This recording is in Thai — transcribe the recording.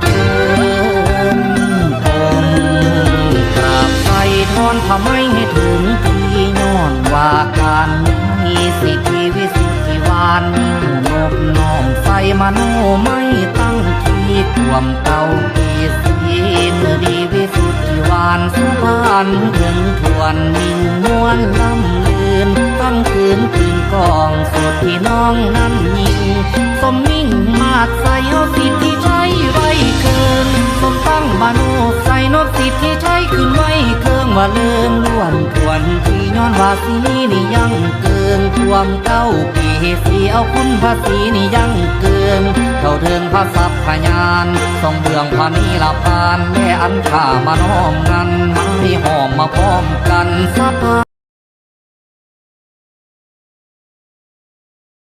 เถินผมกราบไปทอนทำไมให้ถึงที่ย้อนว่าการมีสิทธิวิสุทธิวานนิ่งนบน้อมไส่มโนไม่ตั้งที่กวมเตาทีสีมือดีวิสุทธิวานสุพรรณถึงทวนมิ่งนวลล้ำลืนตั้งคืนตึงกองสดที่น้องนา นบสิทธิใช้ขึ้นไว้เครื่องว่าเลิมล้วนควนที่ย้อนภาสีนี่ยังเกินทวมเก้าปีสีเอาคุณภาษีนี่ยังเกินเท่าเทิงภาษัพพยานส่องเบืองพานีละพานแม่อันข้ามาน้อมนั้นไม่หอมมาพร้อมกันสัพาน